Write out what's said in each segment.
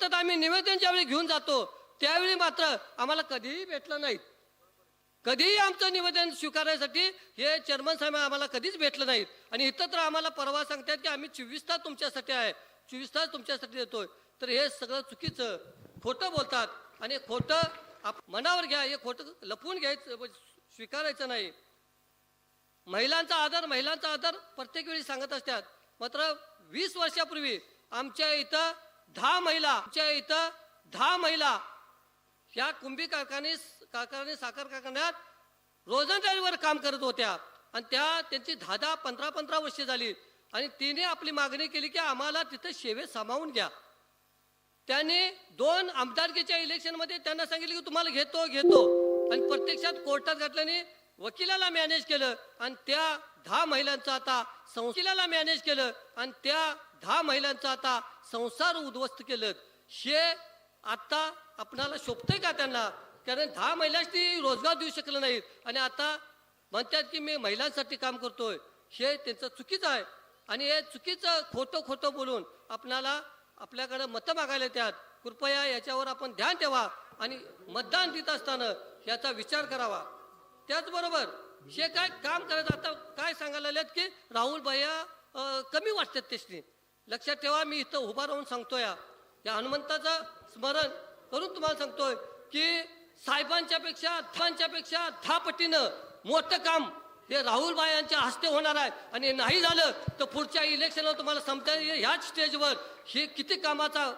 तर आम्ही निवेदन ज्यावेळी घेऊन जातो. त्यावेळी मात्र आम्हाला कधीही भेटलं नाहीत कधीही आमचं निवेदन स्वीकारण्यासाठी हे चेअरमन साहेब आम्हाला कधीच भेटलं नाहीत आणि इथं तर आम्हाला परवा सांगतात की आम्ही चोवीस तास तुमच्यासाठी आहे. चोवीस तास तुमच्यासाठी देतोय. तर हे सगळं चुकीचं. खोटं बोलतात. आणि खोटं आप मनावर घ्या. हे खोटं लपवून घ्यायचं म्हणजे स्वीकारायचं नाही. महिलांचा आदर महिलांचा आदर प्रत्येक वेळी सांगत असतात. मात्र वीस वर्षापूर्वी आमच्या इथं दहा महिला आमच्या इथं दहा महिला ह्या कुंभी कारखाने कारखाने साखर कारखान्यात रोजंदारीवर काम करत होत्या. आणि त्या त्यांची दहा दहा पंधरा पंधरा वर्षे झाली. आणि तिने आपली मागणी केली की आम्हाला तिथं सेवेत सामावून घ्या. त्यांनी दोन आमदारकीच्या इलेक्शनमध्ये त्यांना सांगितलं की तुम्हाला घेतो घेतो. आणि प्रत्यक्षात कोर्टात घातल्याने वकिलाला मॅनेज केलं. आणि त्या दहा महिलांचं आता संस्थेला मॅनेज केलं. आणि त्या दहा महिलांचं आता संसार उद्ध्वस्त केलं. हे आता आपणाला शोभतंय का त्यांना? कारण दहा महिलांनी रोजगार देऊ शकले नाहीत. आणि आता म्हणतात की मी महिलांसाठी काम करतोय. हे त्यांचं चुकीचं आहे. आणि हे चुकीचं खोटं खोटं बोलून आपणाला आपल्याकडे मतं मागायला येतात. कृपया याच्यावर आपण ध्यान ठेवा. आणि मतदान देत असताना याचा विचार करावा. त्याचबरोबर हे काय काम करत आता काय सांगायला आलेत की राहुल भैया कमी वाटतात त्याची लक्षात ठेवा मी इथं उभा राहून सांगतोय. या या हनुमंताचं स्मरण करून तुम्हाला सांगतोय की साहेबांच्या पेक्षा दहाच्या पेक्षा दहा पटीनं मोठं काम हे राहुल यांच्या हस्ते होणार आहे. आणि नाही झालं तर पुढच्या इलेक्शनला तुम्हाला समजा ह्याच स्टेजवर हे किती कामाचा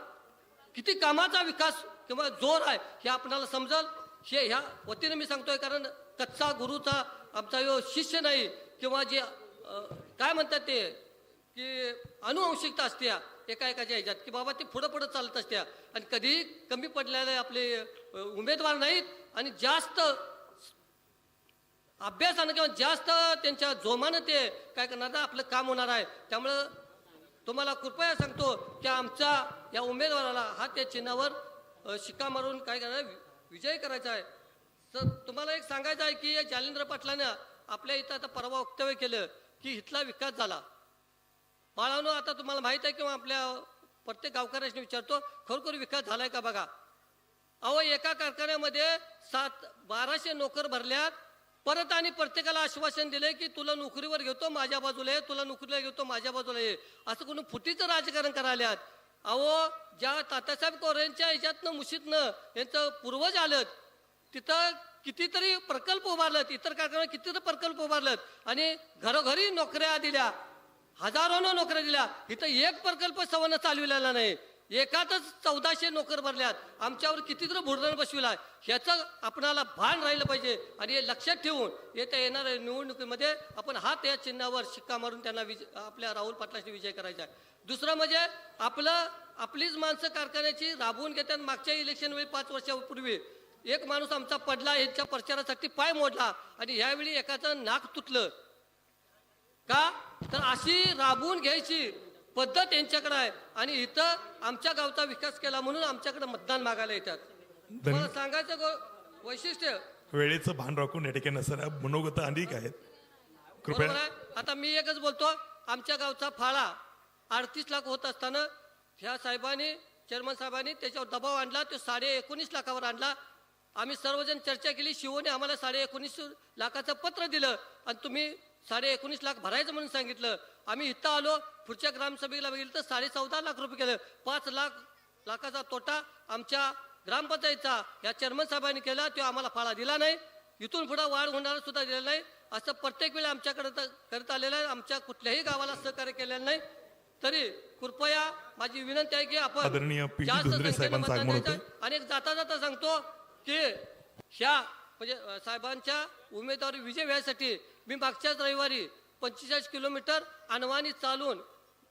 किती कामाचा विकास किंवा जोर आहे हे आपणाला समजल? हे ह्या वतीनं मी सांगतोय कारण कच्चा गुरुचा आमचा यो शिष्य नाही किंवा जे काय म्हणतात ते? की अनुवंशिकता असते एकाएकाच्या एका एकाच्या ह्याच्यात की बाबा ते पुढं पुढं चालत असत्या आणि कधीही कमी पडलेले आपले उमेदवार नाहीत आणि जास्त अभ्यासानं किंवा जास्त त्यांच्या जोमानं ते काय करणार ना आपलं काम होणार आहे. त्यामुळं तुम्हाला कृपया सांगतो की आमच्या या उमेदवाराला हा त्या चिन्हावर शिक्का मारून काय करणार विजय करायचा आहे. तर तुम्हाला एक सांगायचं आहे की या जालेंद्र पाटलानं आपल्या इथं आता परवा वक्तव्य केलं की इथला विकास झाला. बाळानो आता तुम्हाला माहीत आहे किंवा आपल्या प्रत्येक गावकऱ्याशी विचारतो खरोखर विकास झालाय का बघा? अहो एका कारखान्यामध्ये सात बाराशे नोकर भरल्यात. परत आणि प्रत्येकाला आश्वासन दिले की तुला नोकरीवर घेतो माझ्या बाजूला ये तुला नोकरीला घेतो माझ्या बाजूला ये. असं कोणी फुटीचं राजकारण करायल्यात. अहो ज्या तात्यासाहेब कोऱ्यांच्या ह्याच्यातनं मुशीतनं यांचं पूर्वज आलं तिथं कितीतरी प्रकल्प उभारलेत इतर कारखान्यात कितीतरी प्रकल्प उभारलेत. आणि घरोघरी नोकऱ्या दिल्या. हजारोनं नोकऱ्या दिल्या. इथं एक प्रकल्प सवनं चालविलेला नाही. एकातच चौदाशे नोकर भरल्यात. आमच्यावर कितीतरी भुर्दण बसविला ह्याचं आपणाला भान राहिलं पाहिजे आणि हे लक्षात ठेवून येत्या येणाऱ्या निवडणुकीमध्ये आपण हात या चिन्हावर शिक्का मारून त्यांना विज आपल्या राहुल पाटलाशी विजय करायचा आहे. दुसरं म्हणजे आपलं आपलीच माणसं कारखान्याची राबवून घेतात मागच्या इलेक्शन वेळी पाच वर्षापूर्वी एक माणूस आमचा पडला यांच्या प्रचारासाठी पाय मोडला आणि ह्यावेळी एकाचं नाक तुटलं. का? तर अशी राबवून घ्यायची पद्धत यांच्याकडे आहे. आणि इथं आमच्या गावचा विकास केला म्हणून आमच्याकडे मतदान मागायला येतात. मला सांगायचं गो- वैशिष्ट्य? वेळेचं भान राखून या ठिकाणी सर मनोगत अनेक आहेत. कृपया आहे? आता मी एकच बोलतो. आमच्या गावचा फाळा अडतीस लाख होत असताना ह्या साहेबांनी चेअरमन साहेबांनी त्याच्यावर दबाव आणला. तो साडे एकोणीस लाखावर आणला. आम्ही सर्वजण चर्चा केली. शिवने आम्हाला साडे एकोणीस लाखाचं पत्र दिलं. आणि तुम्ही साडे एकोणीस लाख भरायचं म्हणून सांगितलं. आम्ही इथं आलो पुढच्या ग्रामसभेला बघितलं तर साडे चौदा लाख रुपये केलं. पाच लाख लाखाचा तोटा आमच्या ग्रामपंचायतचा या चेअरमन साहेबांनी केला तो आम्हाला फाळा दिला नाही. इथून पुढे वाढ होणार सुद्धा दिलेलं नाही. असं प्रत्येक वेळी आमच्याकडे करत आलेलं आहे. आमच्या कुठल्याही गावाला सहकार्य केलेलं नाही. तरी कृपया माझी विनंती आहे की आपण. जास्त संख्येनं. आणि जाता जाता सांगतो की ह्या म्हणजे साहेबांच्या उमेदवारी विजय व्हायसाठी मी मागच्याच रविवारी पंचेचाळीस किलोमीटर अनवाणी चालून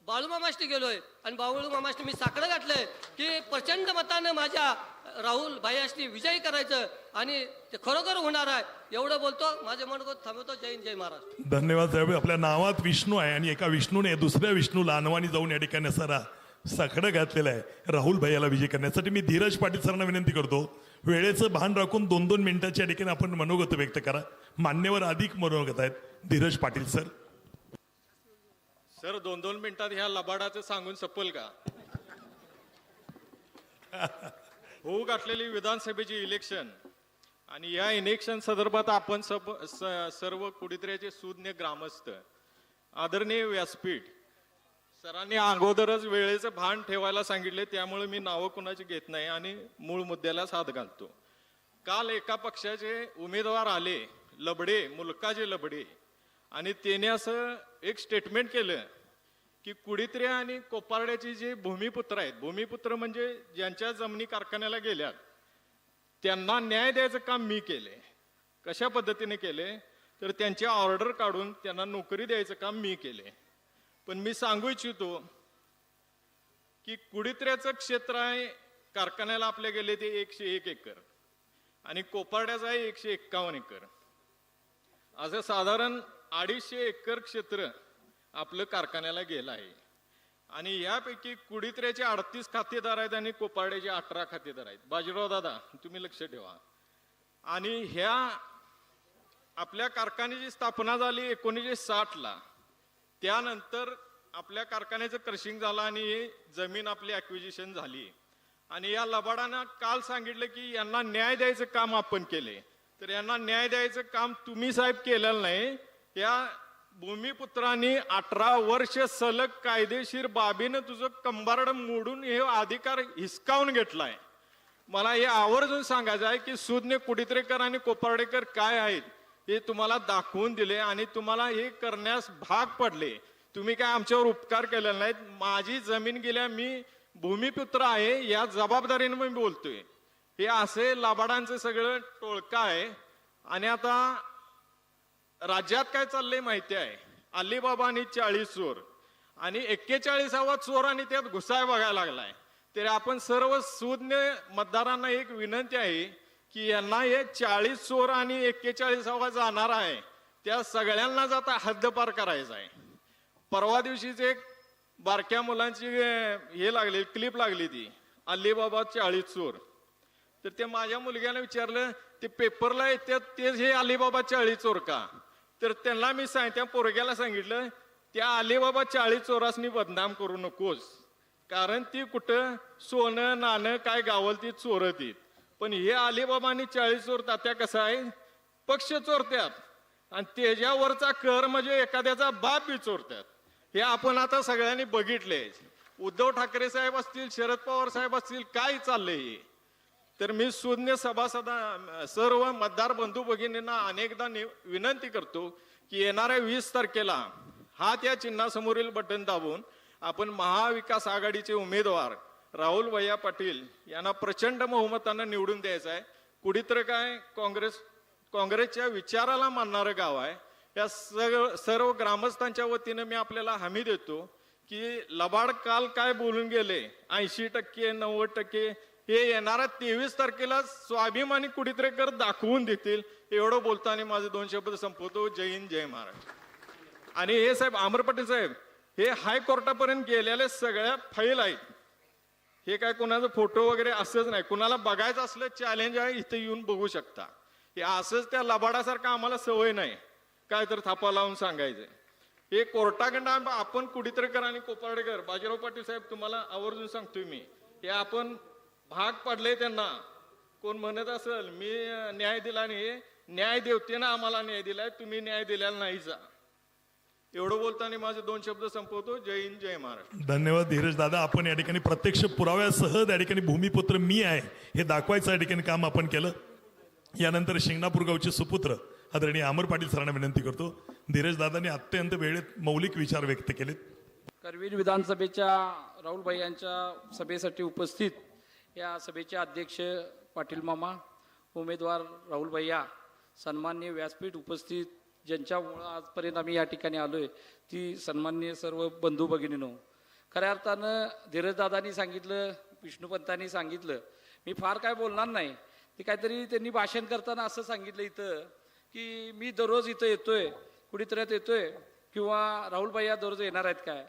बाळूमामाष्टी गेलोय. आणि बाळूमामाष्टी मी साकडं घातलंय की प्रचंड मतानं माझ्या राहुल भाई विजयी करायचं आणि ते खरोखर होणार आहे एवढं बोलतो. माझे मन थांबवतो. जय हिंद, जय महाराज धन्यवाद साहेब. आपल्या नावात विष्णू आहे आणि एका विष्णूने दुसऱ्या विष्णूला अनवाणी जाऊन या ठिकाणी सरा सखडं घातलेलं आहे. राहुल भैयाला विजय करण्यासाठी मी धीरज पाटील सरांना विनंती करतो. वेळेचं भान राखून दोन दोन मिनिटाच्या ठिकाणी आपण मनोगत व्यक्त करा. मान्यवर अधिक मनोगत आहेत. धीरज पाटील सर. सर दोन दोन मिनिटात ह्या लबाडाचं सांगून सपल का? होऊ गाठलेली विधानसभेची इलेक्शन आणि या इलेक्शन संदर्भात आपण सब स- सर्व कुडित्र्याचे सुज्ञ ग्रामस्थ आदरणीय व्यासपीठ सरांनी अगोदरच वेळेचं भान ठेवायला सांगितले त्यामुळे मी नावं कुणाची घेत नाही आणि मूळ मुद्द्याला साथ घालतो. काल एका पक्षाचे उमेदवार आले लबडे मुलकाचे लबडे आणि त्याने असं एक स्टेटमेंट केलं की कुडित्र्या आणि कोपारड्याची जे भूमिपुत्र आहेत भूमिपुत्र म्हणजे ज्यांच्या जमिनी कारखान्याला गेल्यात त्यांना न्याय द्यायचं काम मी केले कशा पद्धतीने केले तर त्यांचे ऑर्डर काढून त्यांना नोकरी द्यायचं काम मी केले पण मी सांगू इच्छितो की कुडित्र्याचं क्षेत्र आहे कारखान्याला आपले गेले ते एकशे एक एकर आणि कोपारड्याचं आहे एकशे एक्कावन्न एकर. असं साधारण अडीचशे एकर क्षेत्र आपलं कारखान्याला गेलं आहे. आणि यापैकी कुडित्र्याचे अडतीस खातेदार आहेत आणि कोपारड्याचे अठरा खातेदार आहेत. बाजीराव दादा तुम्ही लक्ष ठेवा. आणि ह्या आपल्या कारखान्याची स्थापना झाली एकोणीसशे साठला. त्यानंतर आपल्या कारखान्याचं क्रशिंग झालं आणि ही जमीन आपली ॲक्विजिशन झाली. आणि या लबाडानं काल सांगितलं की यांना न्याय द्यायचं काम आपण केले. तर यांना न्याय द्यायचं काम तुम्ही साहेब केलेलं नाही. या भूमिपुत्रांनी अठरा वर्ष सलग कायदेशीर बाबीनं तुझं कंबारड मोडून हे अधिकार हिसकावून घेतलाय. मला हे आवर्जून सांगायचं आहे की सुज्ञ कुडित्रेकर आणि कोपार्डेकर काय आहेत? हे तुम्हाला दाखवून दिले आणि तुम्हाला हे करण्यास भाग पडले. तुम्ही काय आमच्यावर उपकार केलेले नाहीत? माझी जमीन गेल्या मी भूमिपुत्र आहे या जबाबदारीने मी बोलतोय. हे असे लाबाडांचं सगळं टोळका आहे. आणि आता राज्यात काय चाललंय माहिती आहे? अलिबाबा आणि चाळीस चोर आणि एक्केचाळीसावा चोर आणि त्यात घुसाय बघायला लागलाय. तरी आपण सर्व सुज्ञ मतदारांना एक विनंती आहे की यांना हे चाळीस चोर आणि एक्केचाळीसावा जाणार आहे. त्या सगळ्यांनाच आता हद्दपार करायचा आहे. परवा दिवशीच एक बारक्या मुलांची हे लागली क्लिप लागली ती. अलिबाबा चाळीस चोर तर ते माझ्या मुलग्याने विचारलं ते पेपरला येतात तेच हे अलिबाबा चाळीस चोर का? तर त्यांना मी सांग त्या पोरग्याला सांगितलं त्या अलिबाबा चाळीस चोरासनी बदनाम करू नकोस. कारण ती कुठं सोनं नाणं काय गावल ती चोरतीत पण हे अलिबाबा आणि चाळीस चोरतात त्या कसं आहे? पक्ष चोरत्यात. आणि त्याच्यावरचा कर म्हणजे एखाद्याचा बाप बी चोरत्यात. हे आपण आता सगळ्यांनी बघितले. उद्धव ठाकरे साहेब असतील शरद पवार साहेब असतील काय चाललंय हे? तर मी शून्य सभासदा सर्व मतदार बंधू भगिनींना अनेकदा नि- विनंती करतो की येणाऱ्या वीस तारखेला हा त्या चिन्हासमोरील बटन दाबून आपण महाविकास आघाडीचे उमेदवार राहुल भैया पाटील यांना प्रचंड बहुमतानं निवडून द्यायचं आहे. कुठीतर काय काँग्रेस काँग्रेसच्या विचाराला मानणारं गाव आहे. या सगळं सर्व ग्रामस्थांच्या वतीनं मी आपल्याला हमी देतो की लबाड काल काय बोलून गेले? ऐंशी टक्के नव्वद टक्के हे येणाऱ्या तेवीस तारखेला स्वाभिमानी कुठेतरी दाखवून देतील. एवढं बोलताना माझे दोन शब्द संपवतो. जय हिंद जय महाराष्ट्र. आणि हे साहेब अमर पाटील साहेब हे हायकोर्टापर्यंत गेलेल्या सगळ्या फाईल आहेत. हे काय कोणाचा फोटो वगैरे असंच नाही. कुणाला बघायचं असलं चॅलेंज आहे इथे येऊन बघू शकता. हे असंच त्या लबाडासारखं आम्हाला सवय नाही. काय तर थापा लावून सांगायचं हे कोर्टाकडनं आपण कुडीतरेकर आणि कोपार्डेकर बाजीराव पाटील साहेब तुम्हाला आवर्जून सांगतोय मी. हे आपण भाग पडले त्यांना. कोण म्हणत असेल मी न्याय दिला नाही न्याय देवतेनं आम्हाला न्याय दिलाय तुम्ही न्याय दिलेला नाही जा. एवढं बोलताना माझे दोन शब्द संपवतो. जय हिंद जय महाराष्ट्र. धन्यवाद धीरज दादा. आपण या ठिकाणी प्रत्यक्ष पुराव्यासह त्या ठिकाणी भूमिपुत्र मी आहे. हे दाखवायचं या ठिकाणी काम आपण केलं. यानंतर शिंगणापूर गावचे सुपुत्र आदरणीय अमर पाटील सरांना विनंती करतो. धीरज दादांनी अत्यंत वेळेत मौलिक विचार व्यक्त केलेत. करवीर विधानसभेच्या राहुलभाई यांच्या सभेसाठी उपस्थित या सभेचे अध्यक्ष पाटील मामा उमेदवार राहुल भैया सन्मान्य व्यासपीठ उपस्थित ज्यांच्यामुळं आजपर्यंत आम्ही या ठिकाणी आलो आहे ती सन्मान्य सर्व बंधू भगिनीनो. खऱ्या अर्थानं धीरजदादांनी सांगितलं विष्णुपंतांनी सांगितलं मी फार काय बोलणार नाही. ते काहीतरी त्यांनी भाषण करताना असं सांगितलं इथं की मी दररोज इथं येतोय कुठेतऱ्यात येतोय किंवा राहुल भैया दररोज येणार आहेत काय?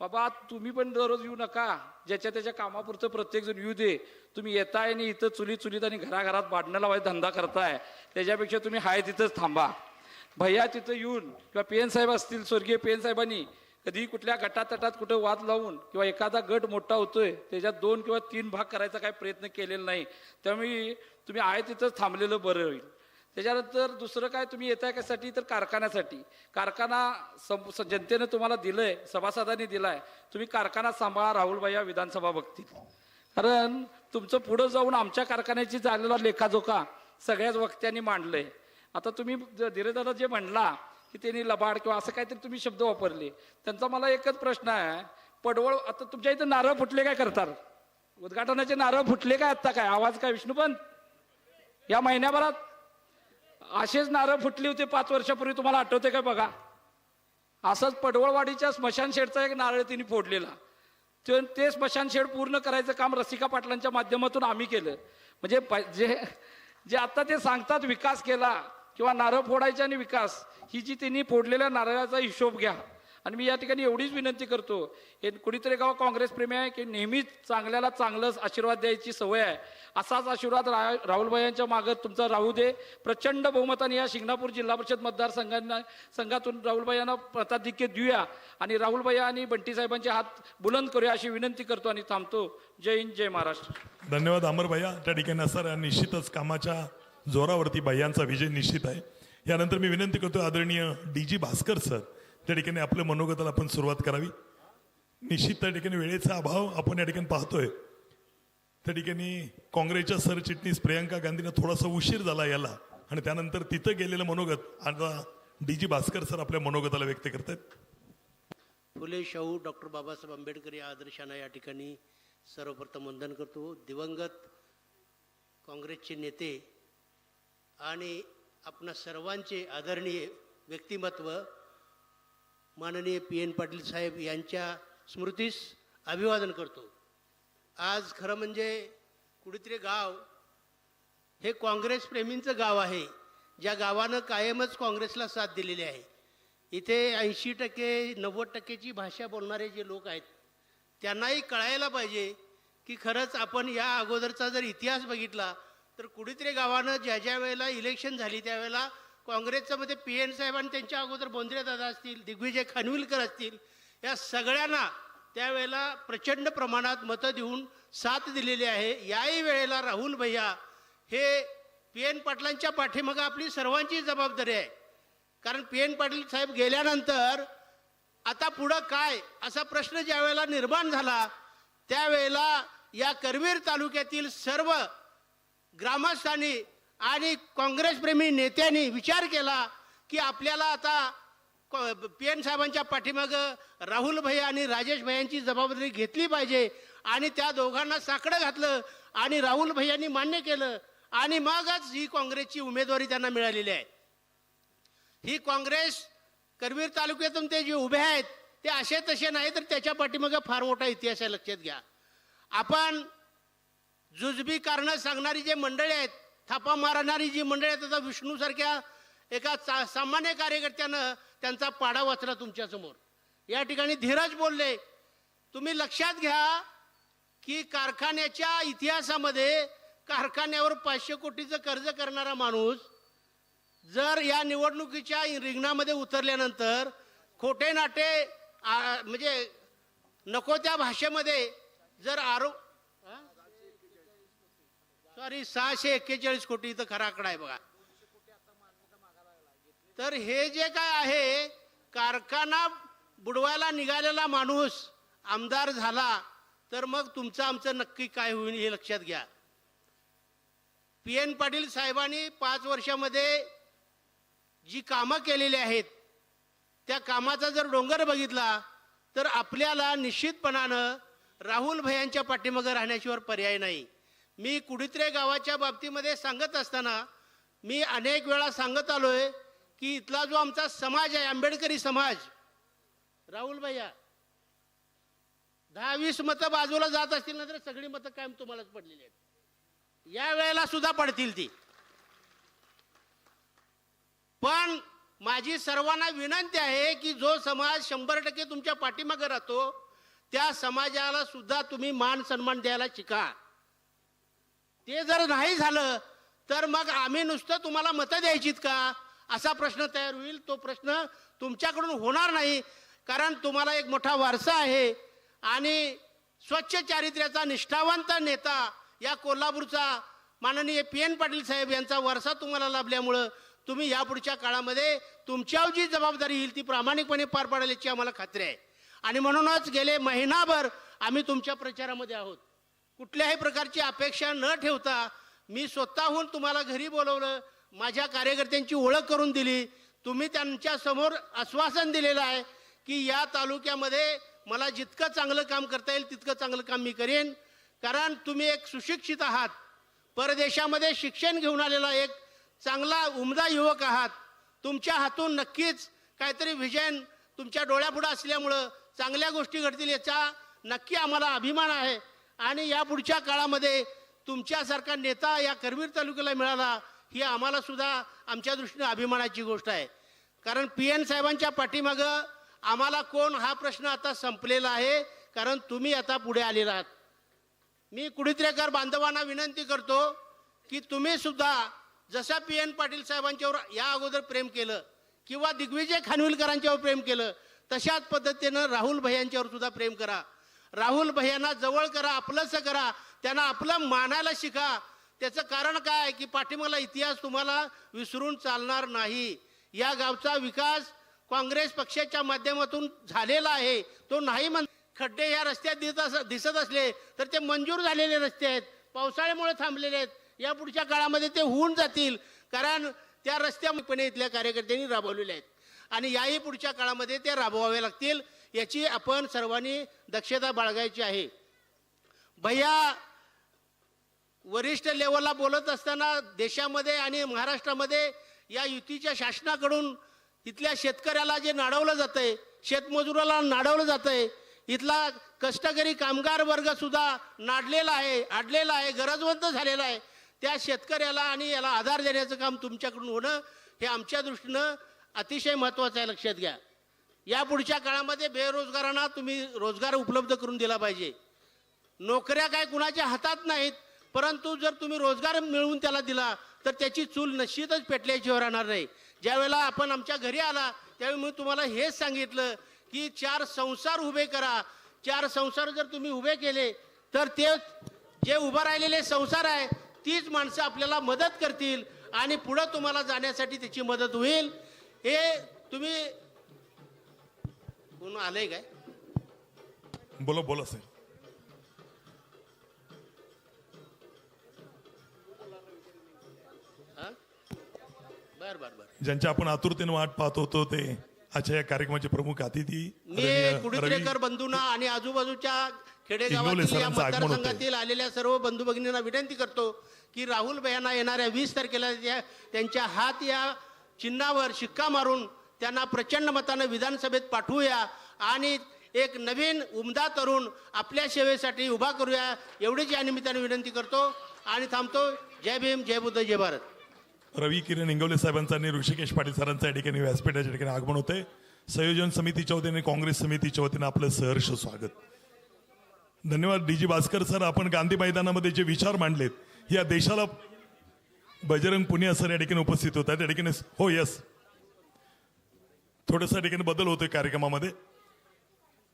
बाबा तुम्ही पण दररोज येऊ नका. ज्याच्या त्याच्या कामापुरतं प्रत्येकजण येऊ दे. तुम्ही येताय आणि इथं चुली चुलीत आणि घराघरात भांडणं लावायचा धंदा करताय. त्याच्यापेक्षा तुम्ही हाय तिथंच थांबा. भैया तिथं येऊन किंवा पेन साहेब असतील स्वर्गीय पेन साहेबांनी कधी कुठल्या गटातटात कुठं वाद लावून किंवा एखादा गट मोठा होतोय त्याच्यात दोन किंवा तीन भाग करायचा काही प्रयत्न केलेला नाही. त्यामुळे तुम्ही आहे तिथंच थांबलेलं बरं होईल. त्याच्यानंतर दुसरं काय तुम्ही येत आहे कशासाठी? तर कारखान्यासाठी. कारखाना सं जनतेनं तुम्हाला दिलंय सभासदांनी दिलाय. तुम्ही कारखाना सांभाळा राहुल भैया विधानसभा बघतील कारण तुमचं पुढं जाऊन आमच्या कारखान्याची झालेला लेखाजोखा सगळ्याच वक्त्यांनी मांडलंय. आता तुम्ही धीरेदादा जे म्हणला की त्यांनी लबाड किंवा असं काहीतरी तुम्ही शब्द वापरले त्यांचा मला एकच प्रश्न आहे पडवळ आता तुमच्या इथं नारळ फुटले काय करतात? उद्घाटनाचे नारळ फुटले काय आत्ता काय? आवाज काय विष्णुपंत या महिन्याभरात? असेच नारळ फुटली होती पाच वर्षापूर्वी तुम्हाला आठवते काय बघा? असंच पडवळवाडीच्या स्मशान शेडचा एक नारळ तिने फोडलेला. ते ते स्मशान शेड पूर्ण करायचं काम रसिका पाटलांच्या माध्यमातून आम्ही केलं. म्हणजे प- जे जे आता ते सांगतात विकास केला किंवा नारळ फोडायचे आणि विकास ही जी त्यांनी फोडलेल्या नारळाचा हिशोब घ्या. आणि मी या ठिकाणी एवढीच विनंती करतो हे कुणीतरी गाव काँग्रेस प्रेमी आहे की नेहमीच चांगल्याला चांगलंच आशीर्वाद द्यायची सवय आहे. असाच आशीर्वाद रा राहुलभाईंच्या मागं तुमचा राहू दे. प्रचंड बहुमताने या शिंगणापूर जिल्हा परिषद मतदारसंघांना संघातून राहुलभाईंना प्रताधिक्य देऊया. आणि राहुलभाई आणि बंटी साहेबांचे हात बुलंद करूया अशी विनंती करतो आणि थांबतो. जय हिंद जय महाराष्ट्र. धन्यवाद अमर भैया त्या ठिकाणी सर निश्चितच कामाच्या जोरावरती बाह्यांचा विजय निश्चित आहे. यानंतर मी विनंती करतो आदरणीय डी जी भास्कर सर त्या ठिकाणी आपल्या मनोगताला आपण सुरुवात करावी. निश्चित त्या ठिकाणी वेळेचा अभाव आपण या ठिकाणी पाहतोय. त्या ठिकाणी काँग्रेसच्या सरचिटणीस प्रियंका गांधींना थोडासा उशीर झाला याला आणि त्यानंतर तिथं गेलेलं मनोगत आता डी जी भास्कर सर आपल्या मनोगताला व्यक्त करतात फुले शाहू डॉक्टर बाबासाहेब आंबेडकर या आदर्शांना या ठिकाणी सर्वप्रथम वंदन करतो. दिवंगत काँग्रेसचे नेते आणि आपणा सर्वांचे आदरणीय व्यक्तिमत्व माननीय पी एन पाटील साहेब यांच्या स्मृतीस अभिवादन करतो. आज खरं म्हणजे कुठेतरी गाव हे काँग्रेस प्रेमींचं गाव आहे. ज्या गावानं कायमच काँग्रेसला साथ दिलेली आहे. इथे ऐंशी टक्के नव्वद टक्केची भाषा बोलणारे जे लोक आहेत त्यांनाही कळायला पाहिजे की खरंच आपण या अगोदरचा जर इतिहास बघितला तर कुठेतरी गावानं ज्या ज्या वेळेला इलेक्शन झाली त्यावेळेला काँग्रेसचं मध्ये पी एन साहेब आणि त्यांच्या अगोदर बोंद्रे दादा असतील दिग्विजय खानविलकर असतील या सगळ्यांना त्यावेळेला प्रचंड प्रमाणात मतं देऊन साथ दिलेली आहे. याही वेळेला राहुल भैया हे पी एन पाटलांच्या पाठीमागं आपली सर्वांची जबाबदारी आहे. कारण पी एन पाटील साहेब गेल्यानंतर आता पुढं काय असा प्रश्न ज्यावेळेला निर्माण झाला त्यावेळेला या करवीर तालुक्यातील सर्व ग्रामस्थांनी आणि काँग्रेसप्रेमी नेत्यांनी विचार केला की आपल्याला आता पी एन साहेबांच्या पाठीमागं राहुल भाई आणि राजेश भाई जबाबदारी घेतली पाहिजे आणि त्या दोघांना साकडं घातलं आणि राहुल भाई मान्य केलं आणि मगच ही काँग्रेसची उमेदवारी त्यांना मिळालेली आहे. ही काँग्रेस करवीर तालुक्यातून ते जे उभे आहेत ते असे तसे नाही तर त्याच्या पाठीमागं फार मोठा इतिहास आहे लक्षात घ्या. आपण जुजबी कारणं सांगणारी जे मंडळी आहेत थापा मारणारी जी मंडळी आहेत आता विष्णूसारख्या एका चा सामान्य कार्यकर्त्यानं त्यांचा पाडा वाचला तुमच्यासमोर या ठिकाणी धीरज बोलले तुम्ही लक्षात घ्या की कारखान्याच्या इतिहासामध्ये कारखान्यावर पाचशे कोटीचं कर्ज करणारा माणूस जर या निवडणुकीच्या रिंगणामध्ये उतरल्यानंतर खोटे नाटे म्हणजे नको त्या भाषेमध्ये जर आरोप सॉरी सहाशे एक्केचाळीस कोटी इथं खरा आकडा आहे बघा. तर हे जे काय आहे कारखाना बुडवायला निघालेला माणूस आमदार झाला तर मग तुमचं आमचं नक्की काय होईल हे लक्षात घ्या. पी एन पाटील साहेबांनी पाच वर्षामध्ये जी कामं केलेली आहेत त्या कामाचा जर डोंगर बघितला तर आपल्याला निश्चितपणानं राहुल भयांच्या पाठीमागं राहण्याशिवाय पर्याय नाही. मी कुडित्रे गावाच्या बाबतीमध्ये सांगत असताना मी अनेक वेळा सांगत आलो आहे की इथला जो आमचा समाज आहे आंबेडकरी समाज राहुल भैया दहा वीस मतं बाजूला जात असतील ना तर सगळी मतं कायम तुम्हालाच पडलेली आहेत. या वेळेला सुद्धा पडतील ती. पण माझी सर्वांना विनंती आहे की जो समाज शंभर टक्के तुमच्या पाठीमागे राहतो त्या समाजाला सुद्धा तुम्ही मान सन्मान द्यायला शिका. ते जर नाही झालं तर मग आम्ही नुसतं तुम्हाला मतं द्यायचीत का? असा प्रश्न तयार होईल. तो प्रश्न तुमच्याकडून होणार नाही कारण तुम्हाला एक मोठा वारसा आहे आणि स्वच्छ चारित्र्याचा निष्ठावंत नेता या कोल्हापूरचा माननीय पी एन पाटील साहेब यांचा वारसा तुम्हाला लाभल्यामुळं तुम्ही यापुढच्या काळामध्ये तुमच्यावर जी जबाबदारी येईल ती प्रामाणिकपणे पार पाडेल आम्हाला खात्री आहे. आणि म्हणूनच गेले महिनाभर आम्ही तुमच्या प्रचारामध्ये आहोत. कुठल्याही प्रकारची अपेक्षा न ठेवता मी स्वतःहून तुम्हाला घरी बोलवलं माझ्या कार्यकर्त्यांची ओळख करून दिली. तुम्ही त्यांच्यासमोर आश्वासन दिलेलं आहे की या तालुक्यामध्ये मला जितकं चांगलं काम करता येईल तितकं चांगलं काम मी करेन. कारण तुम्ही एक सुशिक्षित आहात. परदेशामध्ये शिक्षण घेऊन आलेला एक चांगला उमदा युवक आहात. तुमच्या हातून नक्कीच काहीतरी विजन तुमच्या डोळ्यापुढं असल्यामुळं चांगल्या गोष्टी घडतील याचा नक्की आम्हाला अभिमान आहे. आणि या पुढच्या काळामध्ये तुमच्यासारखा नेता या करवीर तालुक्याला मिळाला ही आम्हाला सुद्धा आमच्या दृष्टीने अभिमानाची गोष्ट आहे. कारण पी एन साहेबांच्या पाठीमागं आम्हाला कोण हा प्रश्न आता संपलेला आहे कारण तुम्ही आता पुढे आलेला आहात. मी कुडित्रेकर बांधवांना विनंती करतो की तुम्ही सुद्धा जसा पी एन पाटील साहेबांच्यावर या अगोदर प्रेम केलं किंवा दिग्विजय खानविलकरांच्यावर प्रेम केलं तशाच पद्धतीनं राहुल भैयांच्यावर सुद्धा प्रेम करा. राहुल भैयांना जवळ करा आपलंसं करा त्यांना आपलं मानायला शिका. त्याचं कारण काय आहे की पाठिंबाला इतिहास तुम्हाला विसरून चालणार नाही. या गावचा विकास काँग्रेस पक्षाच्या माध्यमातून झालेला आहे. तो नाही म्हण खड्डे या रस्त्यात दिसत अस- दिसत असले तर ते मंजूर झालेले रस्ते आहेत. पावसाळ्यामुळे थांबलेले आहेत. या पुढच्या काळामध्ये ते होऊन जातील. कारण त्या रस्त्यापणे इथल्या कार्यकर्त्यांनी राबवलेले आहेत. आणि याही पुढच्या काळामध्ये ते राबवावे लागतील. याची आपण सर्वांनी दक्षता बाळगायची आहे. भैया वरिष्ठ लेवलला बोलत असताना देशामध्ये आणि महाराष्ट्रामध्ये या युतीच्या शासनाकडून इथल्या शेतकऱ्याला जे नाडवलं जातंय शेतमजुराला नाडवलं जातंय इथला कष्टकरी कामगार वर्गसुद्धा नाडलेला आहे आडलेला आहे गरजवंत झालेला आहे. त्या शेतकऱ्याला आणि याला आधार देण्याचं काम तुमच्याकडून होणं हे आमच्या दृष्टीनं अतिशय महत्त्वाचं आहे लक्षात घ्या. या पुढच्या काळामध्ये बेरोजगारांना तुम्ही रोजगार उपलब्ध करून दिला पाहिजे. नोकऱ्या काय कुणाच्या हातात नाहीत परंतु जर तुम्ही रोजगार मिळवून त्याला दिला तर त्याची चूल निश्चितच पेटल्याशिवाय राहणार नाही. ज्यावेळेला आपण आमच्या घरी आला त्यावेळी मी तुम्हाला हेच सांगितलं की चार संसार उभे करा. चार संसार जर तुम्ही उभे केले तर ते जे उभं राहिलेले संसार आहे तीच माणसं आपल्याला मदत करतील आणि पुढं तुम्हाला जाण्यासाठी त्याची मदत होईल. हे तुम्ही कोण आलंय काय? बोला बोला सर बर बर बर. ज्यांच्या आपण आतुरतेने वाट पाहत होतो ते आजच्या या कार्यक्रमाचे प्रमुख अतिथी मी आदरणीय रवी कुडित्रेकर बंधूंना आणि आजूबाजूच्या इंगोले खेडेगावातील या सरांचं आगमन होतंय. मतदारसंघातील आलेल्या सर्व बंधू भगिनींना विनंती करतो की राहुल भैयांना येणाऱ्या वीस तारखेला त्या- त्यांच्या हात या चिन्हावर शिक्का मारून त्यांना प्रचंड मतानं विधानसभेत पाठवूया. आणि एक नवीन उमदा तरुण आपल्या सेवेसाठी उभा करूया एवढीच या निमित्ताने विनंती करतो. आणि थांबतो. जय भीम जय बुद्ध जय भारत. रवी किरण इंगवले साहेबांचा आणि ऋषिकेश पाटील सरांचा या ठिकाणी व्यासपीठाच्या ठिकाणी आगमन होते संयोजन समितीच्या वतीने काँग्रेस समितीच्या वतीने आपलं सहर्ष स्वागत. धन्यवाद डी जी भास्कर सर. आपण गांधी मैदानामध्ये जे विचार मांडलेत या देशाला बजरंग पुनिया सर या ठिकाणी उपस्थित होता त्या ठिकाणी हो यस थोडंसं ठिकाणी बदल होतोय कार्यक्रमामध्ये.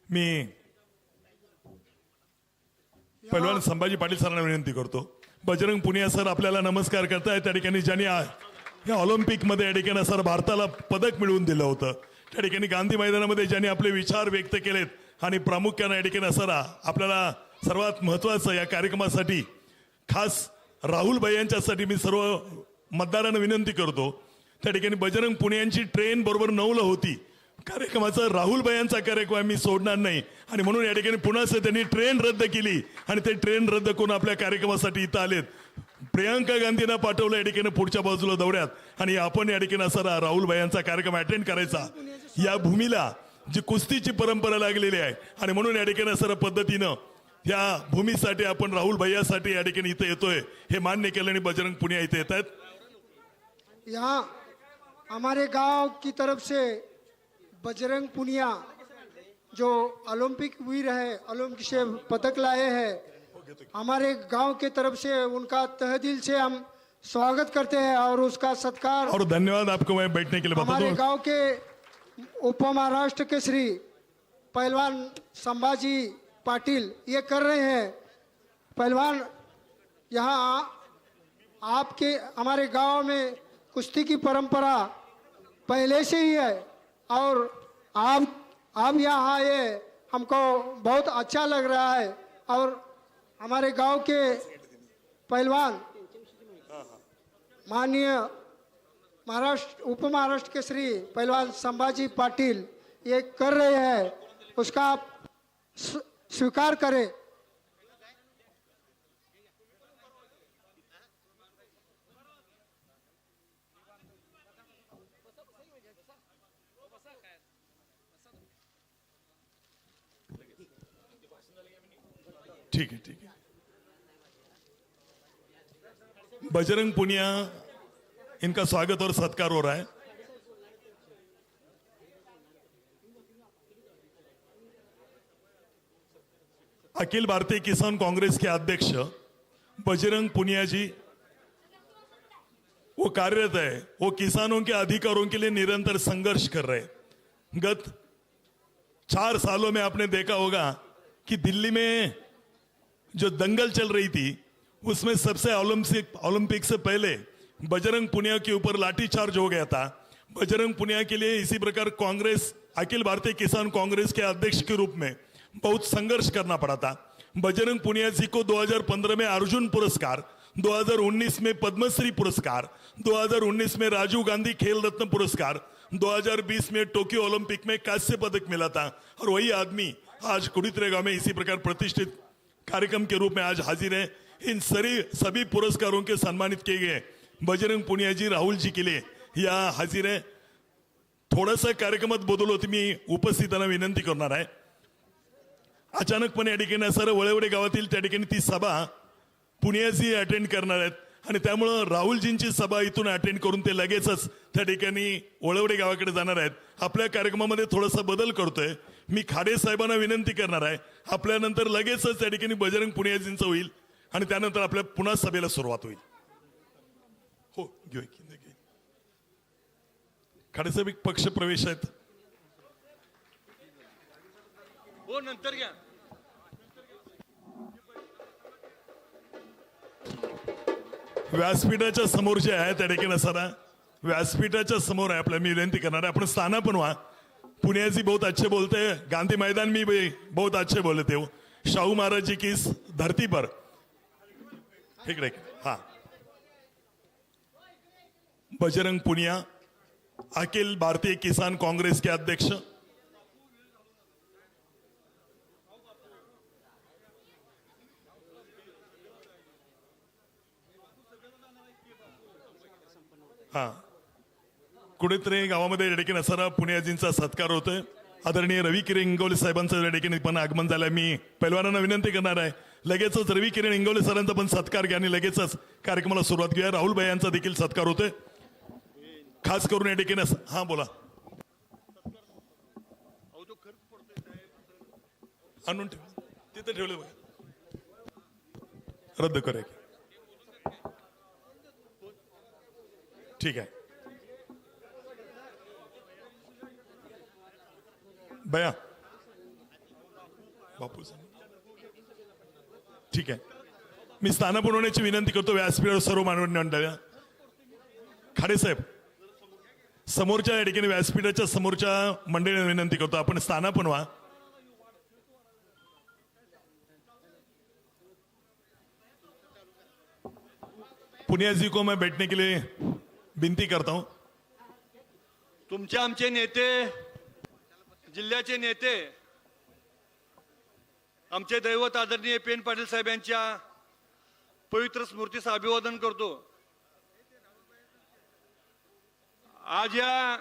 मी पैलवान संभाजी पाटील सरांना विनंती करतो. बजरंग पुनिया सर आपल्याला नमस्कार करतायत. त्या ठिकाणी ज्यांनी या ऑलिम्पिकमध्ये या ठिकाणी सर भारताला पदक मिळवून दिलं होतं. त्या ठिकाणी गांधी मैदानामध्ये ज्यांनी आपले विचार व्यक्त केलेत आणि प्रामुख्यानं या ठिकाणी सर आपल्याला सर्वात महत्वाचं या कार्यक्रमासाठी खास राहुल भाई यांच्यासाठी मी सर्व मतदारांना विनंती करतो. त्या ठिकाणी बजरंग पुणे ट्रेन बरोबर नऊला होती. कार्यक्रमाचा राहुल यांचा कार्यक्रम मी सोडणार नाही. आणि म्हणून या ठिकाणी पुन्हा त्यांनी ट्रेन रद्द केली. आणि ते ट्रेन रद्द करून आपल्या कार्यक्रमासाठी इथं आलेत. प्रियांका गांधींना पाठवलं या ठिकाणी पुढच्या बाजूला दौऱ्यात. आणि आपण या ठिकाणी असा राहुल यांचा कार्यक्रम अटेंड करायचा. या भूमीला जी कुस्तीची परंपरा लागलेली आहे. आणि म्हणून या ठिकाणी सर पद्धतीनं या भूमीसाठी आपण राहुल भैयासाठी या ठिकाणी इथं येतोय. हे मान्य केलं आणि बजरंग पुणे इथे येत आहेत. या हमारे गाँव की तरफ़ से बजरंग पुनिया जो ओलंपिक वीर है ओलंपिक से पदक लाए हैं हमारे गाँव के तरफ़ से उनका तहदिल से हम स्वागत करते हैं और उसका सत्कार और धन्यवाद आपको मैं बैठने के लिए हमारे गाँव के उप महाराष्ट्र के श्री पहलवान संभाजी पाटिल ये कर रहे हैं। पहलवान यहाँ आपके हमारे गाँव में कुश्ती की परंपरा पहले से ही है। और आप आप यहाँ आए, हमको बहुत अच्छा लग रहा है। और हमारे गाँव के पहलवान, माननीय महाराष्ट्र उप महाराष्ट्र के श्री पहलवान संभाजी पाटिल ये कर रहे हैं। उसका आप स्वीकार करें। ठीक है ठीक है। बजरंग पुनिया, इनका स्वागत और सत्कार हो रहा है। अखिल भारतीय किसान कांग्रेस के अध्यक्ष बजरंग पुनिया जी, वो कार्यरत है। वो किसानों के अधिकारों के लिए निरंतर संघर्ष कर रहे गत चार सालों में आपने देखा होगा कि दिल्ली में जो दंगल चल रही थी, उसमें सबसे ओलंपिक ओलंपिक से पहले बजरंग पुनिया के ऊपर लाठीचार्ज हो गया था। बजरंग पुनिया के लिए इसी प्रकार कांग्रेस, अखिल भारतीय किसान कांग्रेस के अध्यक्ष के रूप में बहुत संघर्ष करना पड़ा था। बजरंग पुनिया जी को 2015 में अर्जुन पुरस्कार 2019 में पद्मश्री पुरस्कार 2019 में राजीव गांधी खेल रत्न पुरस्कार 2020 में टोक्यो ओलंपिक में कांस्य पदक मिला था। और वही आदमी आज कुड़ित्रेगा में इसी प्रकार प्रतिष्ठित कार्यक्रम के रूप में आज हाजिर हैं। इन सरी सभी पुरस्कारों के सम्मानित किए गए बजरंग पुनिया जी राहुल जी के लिए या हाजीर आहे थोडंसं कार्यक्रमात बदल होती मी उपस्थितांना विनंती करणार आहे। अचानकपणे या ठिकाणी सर वळवडे गावातील त्या ठिकाणी ती सभा पुण्याची अटेंड करणार आहेत आणि त्यामुळं राहुलजींची सभा इथून अटेंड करून ते लगेचच त्या ठिकाणी वळवडे गावाकडे जाणार आहेत. आपल्या कार्यक्रमामध्ये थोडासा बदल करतोय. मी खाडे साहेबांना विनंती करणार आहे. आपल्यानंतर लगेचच त्या ठिकाणी बजरंग पुनियाजींचं होईल आणि त्यानंतर आपल्या पुन्हा सभेला सुरुवात होईल. हो घेऊ. खाडे साहेब एक पक्ष प्रवेश आहेत. हो नंतर घ्या. व्यासपीठाच्या समोर जे आहे त्या ठिकाणी सरा व्यासपीठाच्या समोर आहे आपल्या मी विनंती करणार आहे. आपण स्थाना पण व्हा. पुण्याची बहुत अच्छे बोलते हैं। गांधी मैदान में भी बहुत अच्छे बोलते हो। शाहू महाराज जी की इस धरती पर। इकडे हा। बजरंग पुनिया अखिल भारतीय किसान कांग्रेस के अध्यक्ष। हाँ। कुठेतरी गावामध्ये या ठिकाणी असणारा पुण्याजींचा सत्कार होतोय. आदरणीय रवी किरण इंगोले साहेबांचं या ठिकाणी पण आगमन झालंय. मी पैलवानांना विनंती करणार आहे. लगेचच रवी किरण इंगोले सरांचा पण सत्कार घ्या आणि लगेचच कार्यक्रमाला सुरुवात घेऊया. राहुल भाई यांचा देखील सत्कार होतोय. खास करून या ठिकाणी हा बोला. आणून ठेव. तिथे ठेवले रद्द करूया ठीक आहे. बया बापू ठीक आहे। मी स्थान बनवण्याची विनंती करतो व्यासपीठावर सर्व मानव मंडळी। खाडे साहेब समोरच्या या ठिकाणी व्यासपीठाच्या समोरच्या मंडळीने विनंती करतो आपण स्थान बनवा। व्हा पुनिया जी को मैं बैठने के लिए विनती करता हूं। तुमचे आमचे नेते जिल्ह्याचे नेते आमचे दैवत आदरणीय पेन पाटील साहेब यांच्या पवित्र स्मृतीचं अभिवादन करतो. आज या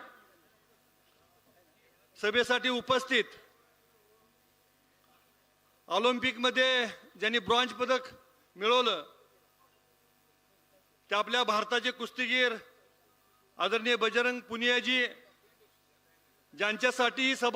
सभेसाठी उपस्थित ऑलिम्पिकमध्ये ज्यांनी ब्रॉन्झ पदक मिळवलं ते आपल्या भारताचे कुस्तीगीर आदरणीय बजरंग पुनियाजी ज्यांच्यासाठी ही सभा